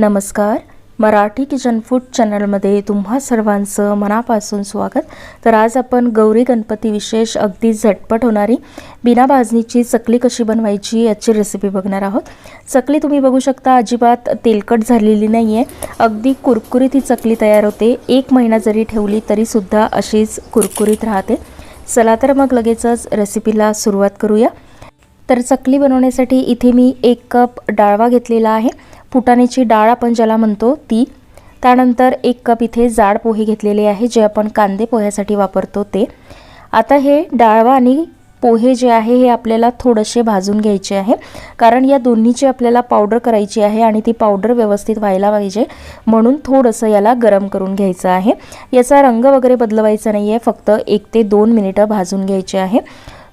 नमस्कार. Marathi kitchen food चॅनलमध्ये तुम्हा सर्वांचं मनापासून स्वागत. तर आज आपण गौरी गणपती विशेष अगदी झटपट होणारी बिना भाजणीची चकली कशी बनवायची याची रेसिपी बघणार आहोत. चकली तुम्ही बघू शकता अजिबात तेलकट झालेली नाही आहे अगदी कुरकुरीत ही चकली तयार होते. एक महिना जरी ठेवली तरीसुद्धा अशीच कुरकुरीत राहते. चला तर मग लगेचच रेसिपीला सुरुवात करूया. तर चकली बनवण्यासाठी इथे मी एक कप डाळवा घेतलेला आहे. फुटाण्याची डाळ आपण ज्याला म्हणतो ती. त्यानंतर एक कप इथे जाड पोहे घेतलेले आहे जे आपण कांदे पोह्यासाठी वापरतो ते. आता हे डाळवा आणि पोहे जे आहे हे आपल्याला थोडेसे भाजून घ्यायचे आहे. कारण या दोन्हीची आपल्याला पावडर करायची आहे आणि ती पावडर व्यवस्थित व्हायला पाहिजे. म्हणून थोडंसं याला गरम करून घ्यायचं आहे. याचा रंग वगैरे बदलवायचा नाही आहे फक्त एक ते दोन मिनिटं भाजून घ्यायचे आहे.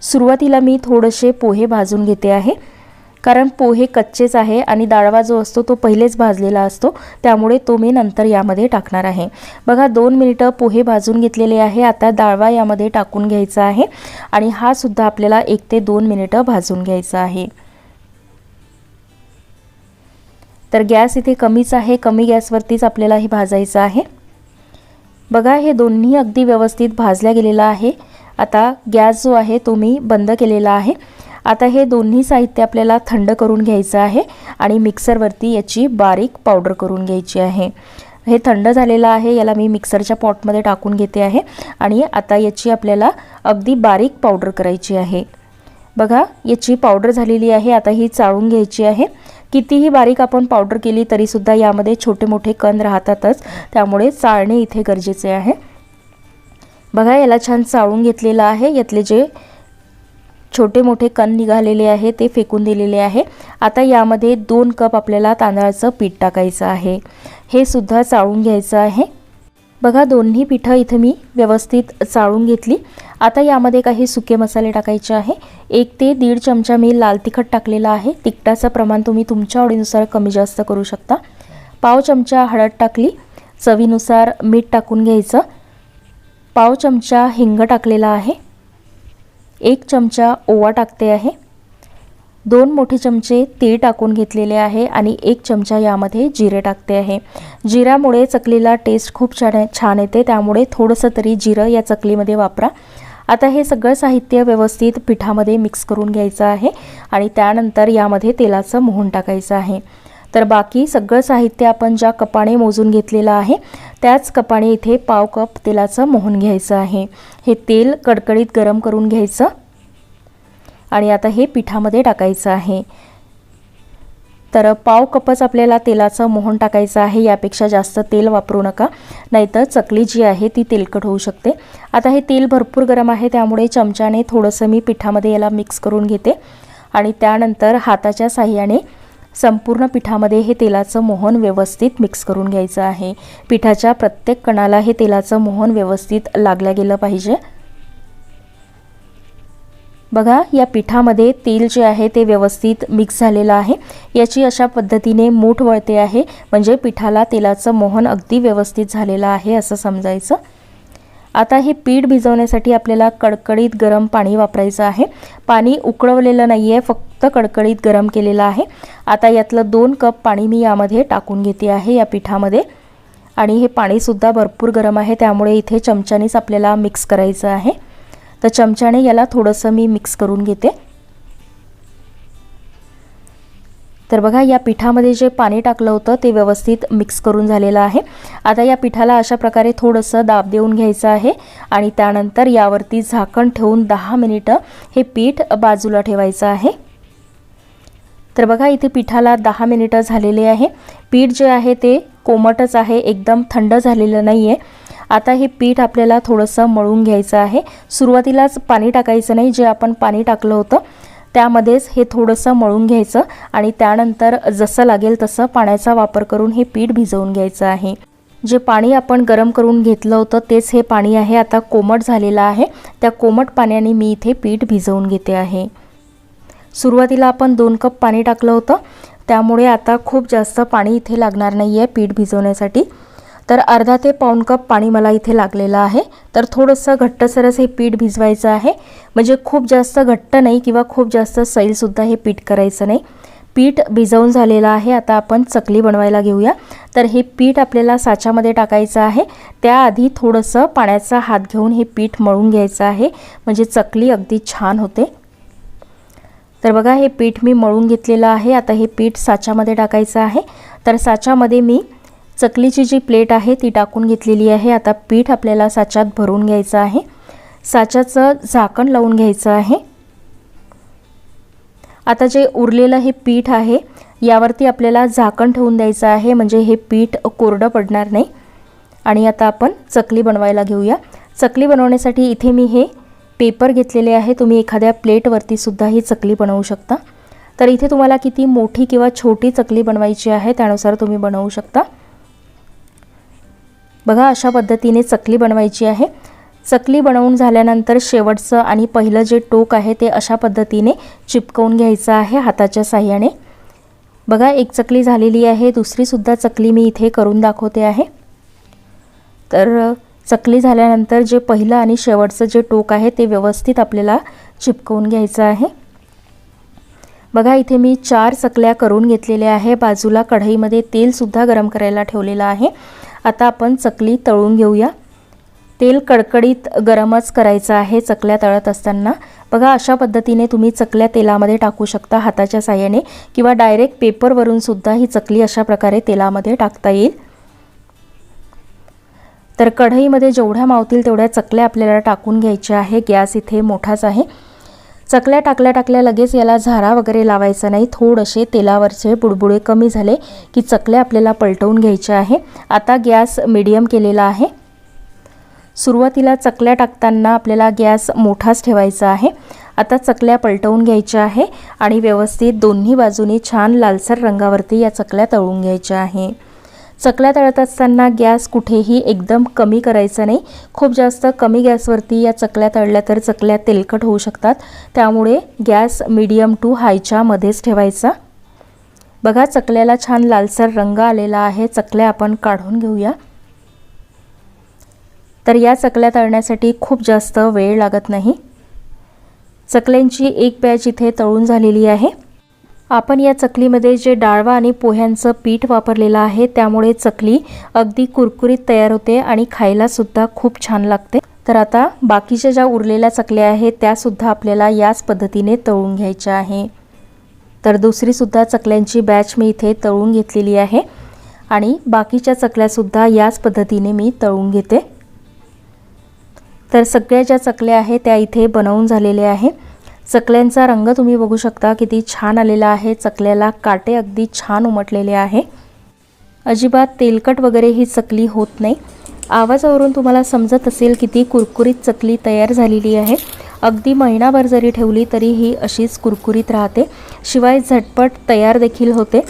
सुरुवातीला मी थोडेसे पोहे भाजून घेते आहे. कारण पोहे कच्चेच आहे आणि डाळवा जो असतो तो पहिलेच भाजलेला असतो. त्यामुळे तो मी नंतर यामध्ये टाकणार आहे. बघा दोन मिनिटं पोहे भाजून घेतलेले आहे. आता डाळवा यामध्ये टाकून घ्यायचा आहे आणि हा सुद्धा आपल्याला एक ते दोन मिनिटं भाजून घ्यायचा आहे. तर गॅस इथे कमीच आहे. कमी गॅसवरतीच आपल्याला हे भाजायचं आहे. बघा हे दोन्ही अगदी व्यवस्थित भाजल्या गेलेलं आहे. आता गॅस जो आहे तो मी बंद केलेला आहे. आता हे दोन्ही साहित्य आपल्याला थंड करून घ्यायचं आहे आणि मिक्सरवरती याची बारीक पावडर करून घ्यायची आहे. हे थंड झालेलं आहे याला मी मिक्सरच्या पॉटमध्ये टाकून घेते आहे आणि आता याची आपल्याला अगदी बारीक पावडर करायची आहे. बघा याची पावडर झालेली आहे आता ही चाळून घ्यायची आहे. कितीही बारीक आपण पावडर केली तरीसुद्धा यामध्ये छोटे मोठे कण राहतातच त्यामुळे चाळणे इथे गरजेचे आहे. बघा याला छान चाळून घेतलेलं आहे यातले जे छोटे मोठे कण निघालेले आहे ते फेकून दिलेले आहे. आता यामध्ये दोन कप आपल्याला तांदळाचं पीठ टाकायचं आहे. हे सुद्धा चाळून घ्यायचं आहे. बघा दोन्ही पिठं इथं मी व्यवस्थित चाळून घेतली. आता यामध्ये काही सुके मसाले टाकायचे आहे. एक ते दीड चमचा मी लाल तिखट टाकलेला आहे. तिखटाचं प्रमाण तुम्ही तुमच्या आवडीनुसार कमी जास्त करू शकता. पाव चमचा हळद टाकली. चवीनुसार मीठ टाकून घ्यायचं. पाव चमचा हिंग टाकलेला आहे. एक चमचा ओवा टाकते आहे. दोन मोठे चमचे तीळ टाकून घेतलेले आहे आणि एक चमचा यामध्ये जिरे टाकते आहे. जिऱ्यामुळे चकलीला टेस्ट खूप छान छान येते. त्यामुळे थोडंसं तरी जिरं या चकलीमध्ये वापरा. आता हे सगळं साहित्य व्यवस्थित पिठामध्ये मिक्स करून घ्यायचं आहे आणि त्यानंतर यामध्ये तेलाचं मोहन टाकायचं आहे. तर बाकी सगळं साहित्य आपण ज्या कपाने मोजून घेतलेलं आहे त्याच कपाने इथे पाव कप तेलाचं मोहन घ्यायचं आहे. हे तेल कडकडीत गरम करून घ्यायचं आणि आता हे पिठामध्ये टाकायचं आहे. तर पाव कपच आपल्याला तेलाचं मोहन टाकायचं आहे यापेक्षा जास्त तेल वापरू नका. नाहीतर चकली जी आहे ती तेलकट होऊ शकते. आता हे तेल भरपूर गरम आहे त्यामुळे चमच्याने थोडंसं मी पिठामध्ये याला मिक्स करून घेते. आणि त्यानंतर हाताच्या साह्याने संपूर्ण पिठामध्ये हे तेलाचं मोहन व्यवस्थित मिक्स करून घ्यायचं आहे. पिठाच्या प्रत्येक कणाला हे तेलाचं मोहन व्यवस्थित लागलं गेलं पाहिजे. बघा या पिठामध्ये तेल जे आहे ते व्यवस्थित मिक्स झालेलं आहे. याची अशा पद्धतीने मूठ वळते आहे. म्हणजे पिठाला तेलाचं मोहन अगदी व्यवस्थित झालेलं आहे असं समजायचं. आता हे पीठ भिजवण्यासाठी आपल्याला कडकडीत गरम पाणी वापरायचं आहे. पाणी उकळवलेलं नाही आहे फक्त कडकडीत गरम केलेलं आहे. आता यातलं दोन कप पाणी मी यामध्ये टाकून घेते आहे या पिठामध्ये. आणि हे पाणीसुद्धा भरपूर गरम आहे त्यामुळे इथे चमच्यानेच आपल्याला मिक्स करायचं आहे. तर चमच्याने याला थोडंसं मी मिक्स करून घेते. तर बघा या पिठामध्ये जे पाणी टाकलं होतं ते व्यवस्थित मिक्स करून झालेलं आहे. आता या पिठाला अशा प्रकारे थोडंसं दाब देऊन घ्यायचं आहे आणि त्यानंतर यावरती झाकण ठेवून दहा मिनिटं हे पीठ बाजूला ठेवायचं आहे. तर बघा इथे पिठाला दहा मिनिटं झालेले आहे. पीठ जे आहे ते कोमटच आहे एकदम थंड झालेलं नाही आहे आता हे पीठ आपल्याला थोडंसं मळून घ्यायचं आहे. सुरुवातीलाच पाणी टाकायचं नाही जे आपण पाणी टाकलं होतं. त्यामध्येच हे थोडंसं मळून घ्यायचं आणि त्यानंतर जसं लागेल तसं पाण्याचा वापर करून हे पीठ भिजवून घ्यायचं आहे. जे पाणी आपण गरम करून घेतलं होतं तेच हे पाणी आहे. आता कोमट झालेलं आहे. त्या कोमट पाण्याने मी इथे पीठ भिजवून घेते आहे. सुरुवातीला आपण दोन कप पाणी टाकलं होतं. त्यामुळे आता खूप जास्त पाणी इथे लागणार नाही आहे पीठ भिजवण्यासाठी. तर अर्धा ते पाऊण कप पाणी मला इथे लागलेलं आहे. तर थोडंसं घट्टसरस हे पीठ भिजवायचं आहे. म्हणजे खूप जास्त घट्ट नाही किंवा खूप जास्त सैलसुद्धा हे पीठ करायचं नाही. पीठ भिजवून झालेलं आहे. आता आपण चकली बनवायला घेऊया. तर हे पीठ आपल्याला साच्यामध्ये टाकायचं आहे. त्याआधी थोडंसं पाण्याचा हात घेऊन हे पीठ मळून घ्यायचं आहे. म्हणजे चकली अगदी छान होते. तर बघा हे पीठ मी मळून घेतलेलं आहे. आता हे पीठ साच्यामध्ये टाकायचं आहे. तर साच्यामध्ये मी चकलीची जी प्लेट आहे ती टाकून घेतलेली आहे. आता पीठ आपल्याला साच्यात भरून घ्यायचं आहे. साच्याचं झाकण लावून घ्यायचं आहे. आता जे उरलेलं हे पीठ आहे यावरती आपल्याला झाकण ठेवून द्यायचं आहे. म्हणजे हे पीठ कोरडं पडणार नाही. आणि आता आपण चकली बनवायला घेऊया. चकली बनवण्यासाठी इथे मी हे पेपर घेतलेले आहे. तुम्ही एखाद्या प्लेटवरती सुद्धा ही चकली बनवू शकता. तर इथे तुम्हाला किती मोठी किंवा छोटी चकली बनवायची आहे त्यानुसार तुम्ही बनवू शकता. बघा अशा पद्धतीने चकली बनवायची आहे. चकली बनवून झाल्यानंतर शेवटचं आणि पहिलं जे टोक आहे ते अशा पद्धतीने चिपकवून घ्यायचं आहे हाताच्या साह्याने. बघा एक चकली झालेली आहे दुसरीसुद्धा चकली मी इथे करून दाखवते आहे. तर चकली झाल्यानंतर जे पहिलं आणि शेवटचं जे टोक आहे ते व्यवस्थित आपल्याला चिपकवून घ्यायचं आहे. बघा इथे मी चार चकल्या करून घेतलेल्या आहे. बाजूला कढईमध्ये तेलसुद्धा गरम करायला ठेवलेलं आहे. आता आपण चकली तळून घेऊया. तेल कडकडीत गरमच करायचं आहे चकल्या तळत असताना. बघा अशा पद्धतीने तुम्ही चकल्या तेलामध्ये टाकू शकता हाताच्या साह्याने किंवा डायरेक्ट पेपरवरून सुद्धा ही चकली अशा प्रकारे तेलामध्ये टाकता येईल. तर कढईमध्ये जेवढ्या मावतील तेवढ्या चकल्या आपल्याला टाकून घ्यायच्या आहे. गॅस इथे मोठाच आहे. चकल्या टाकल्या टाकल्या लगेच याला झारा वगैरे लावायचा नाही. थोडेसे तेलावरचे बुडबुडे कमी झाले की चकल्या आपल्याला पलटवून घ्यायच्या आहे. आता गॅस मिडियम केलेला आहे. सुरुवातीला चकल्या टाकताना आपल्याला गॅस मोठाच ठेवायचा आहे. आता चकल्या पलटवून घ्यायच्या आहे आणि व्यवस्थित दोन्ही बाजूनी छान लालसर रंगावरती या चकल्या तळून घ्यायच्या आहे. चकल्या तळत असताना गॅस कुठेही एकदम कमी करायचा नाही. खूप जास्त कमी गॅसवरती या चकल्या तळल्या तर चकल्या तेलकट होऊ शकतात. त्यामुळे गॅस मीडियम टू हायच्या मध्येच ठेवायचा. बघा चकल्याला छान लालसर रंग आलेला आहे. चकल्या आपण काढून घेऊया. तर या चकल्या तळण्यासाठी खूप जास्त वेळ लागत नाही. चकल्यांची एक बॅच इथे तळून झालेली आहे. आपण या चकलीमध्ये जे डाळवा आणि पोह्यांचं पीठ वापरलेलं आहे त्यामुळे चकली अगदी कुरकुरीत तयार होते आणि खायलासुद्धा खूप छान लागते. तर आता बाकीच्या ज्या उरलेल्या चकल्या आहेत त्यासुद्धा आपल्याला याच पद्धतीने तळून घ्यायच्या आहे. तर दुसरीसुद्धा चकल्यांची बॅच मी इथे तळून घेतलेली आहे आणि बाकीच्या चकल्यासुद्धा याच पद्धतीने मी तळून घेते. तर सगळ्या ज्या चकल्या आहेत त्या इथे बनवून झालेल्या आहे चकल्यांचा रंग तुम्ही बघू शकता. किती छान आलेला आहे. चकल्याला काटे अगदी छान उमटलेले आहे. अजिबात तेलकट वगैरे ही चकली होत नाही. आवाजावरून तुम्हाला समजत असेल किती कुरकुरीत चकली तयार झालेली आहे. अगदी महिनाभर जरी ठेवली तरी ही अशीच कुरकुरीत राहते. शिवाय झटपट तयार देखील होते.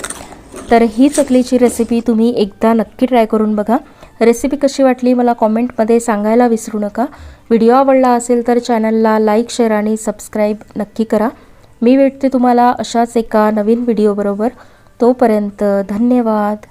तर ही चकलीची रेसिपी तुम्ही एकदा नक्की ट्राय करून बघा. रेसिपी कशी वाटली मला कॉमेंटमध्ये सांगायला विसरू नका. व्हिडिओ आवडला असेल तर चॅनलला लाईक शेअर आणि सबस्क्राईब नक्की करा. मी भेटते तुम्हाला अशाच एका नवीन व्हिडिओबरोबर. तोपर्यंत धन्यवाद.